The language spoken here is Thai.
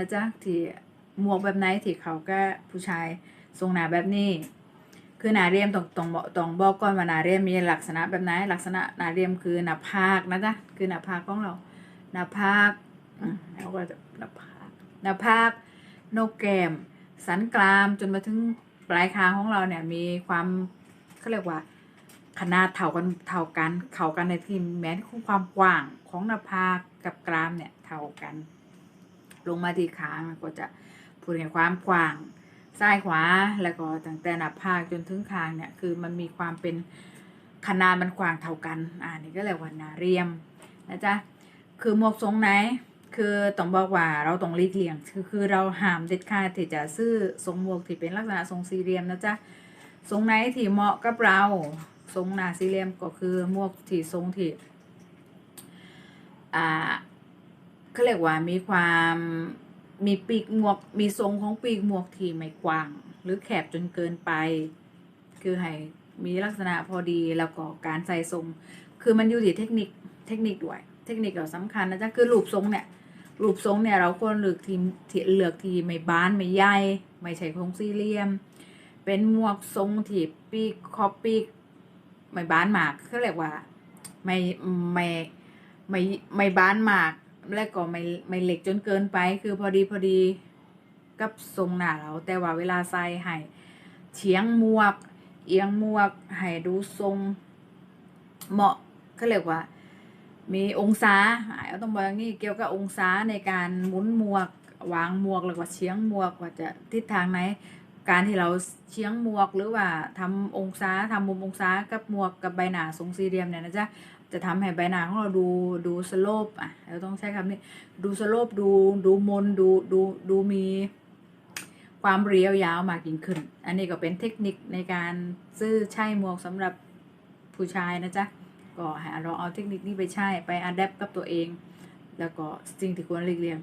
นะจ๊ะที่หมวกแบบไหนที่เขาก็ผู้ชายทรงหนาแบบนี้ คือหนาเรียมต้องต้องบอกต้องบอกก่อนว่าหนาเรียมมีลักษณะแบบไหนลักษณะหนาเรียมคือหนาผากนะจ๊ะคือหนาผากของเราหนาผากอืมแล้วก็จะหนาผากหนาผากโนกแกม สันกรามจนมาถึงปลายคางของเราเนี่ยมีความเขาเรียกว่า ขนาดเท่ากันเท่ากันเท่ากันในที่แม้ที่ความกว้างของหน้าผากกับกรามเนี่ยเท่ากัน ลงมาที่คางก็จะพูดถึงความกว้างซ้ายขวาแล้วก็ตั้งแต่หน้าผากจนถึงคางเนี่ยคือมันมีความเป็นขนาดมันกว้างเท่ากันอ่านี่ก็เรียกว่านาเรียมนะจ๊ะคือหมวกทรงไหนคือต้องบอกว่าเราต้องหลีกเลี่ยงคือคือเราห้ามเด็ดขาดที่จะซื้อทรงหมวกที่เป็นลักษณะทรงสี่เหลี่ยมนะจ๊ะทรงไหนที่เหมาะกับเราทรงหน้าสี่เหลี่ยมก็คือหมวกที่ทรงที่อ่า เขาเรียกว่ามีความมีปีกหมวก มีทรงของปีกหมวกที่ไม่กว้าง หรือแคบจนเกินไป คือให้มีลักษณะพอดีแล้วก็การใส่ทรง คือมันอยู่ที่เทคนิคเทคนิคด้วย เทคนิคก็สำคัญนะจ๊ะคือรูปทรงเนี่ยรูปทรงเนี่ยเราควรเลือกที่ที่เลือกที่ไม่บานไม่ใหญ่ไม่ใช่ทรงสี่เหลี่ยม เป็นหมวกทรงที่ปีกคอปีกไม่บานมากเขาเรียกว่าไม่ไม่ไม่ไม่บานมาก และก็ไม่ไม่เหล็กจนเกินไป คือพอดีพอดีกับทรงหน้าเรา แต่ว่าเวลาใส่ให้เฉียงหมวก เอียงหมวกให้ดูทรงเหมาะเขาเรียกว่า มีองศาเราต้องบอกอย่างนี้เกี่ยวกับองศาในการหมุนหมวกวางหมวกหรือว่าเฉียงหมวกว่าจะทิศทางไหนการที่เราเฉียงหมวกหรือว่าทำองศาทำมุมองศากับหมวกกับใบหน้าทรงสี่เหลี่ยมเนี่ยนะจ๊ะ จะทำให้ใบหน้าของเราดูดูสโลปอะเราต้องใช้คำนี้ดูสโลปดูดูมนดูดูดูมีความเรียวยาวมากยิ่งขึ้น อันนี้ก็เป็นเทคนิคในการซื้อใช้หมวกสำหรับผู้ชายนะจ๊ะก็ให้เราเอาเทคนิคนี้ไปใช้ไปอัดแอปกับตัวเอง แล้วก็สิ่งที่ควรเลี่ยง